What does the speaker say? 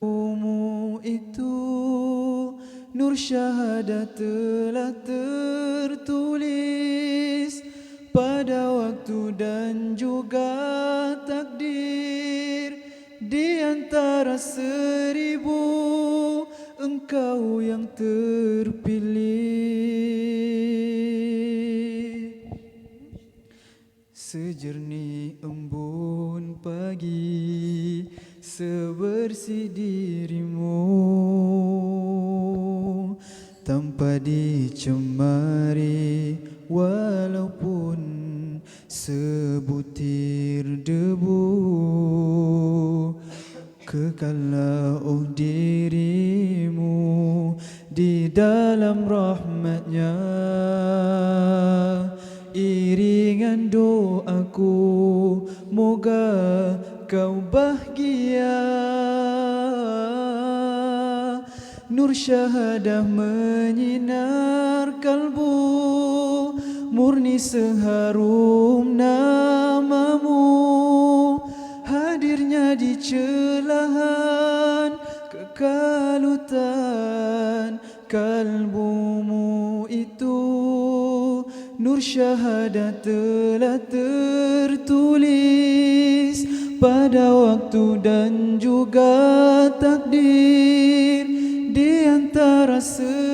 Umu itu Nur syahadat telah tertulis Pada waktu dan juga takdir. Di antara seribu Engkau yang terpilih. Sejernih embun pagi Sebersih dirimu. Tanpa dicemari Walaupun sebutir debu Kekalah oh dirimu Di dalam rahmatnya. Iringan doaku Moga kau bahagia. Nur syahadah menyinar kalbu Murni seharum namamu. Hadirnya di celahan kekalutan Kalbumu itu. Nur syahadat telah tertulis Pada waktu dan juga takdir Di antara semua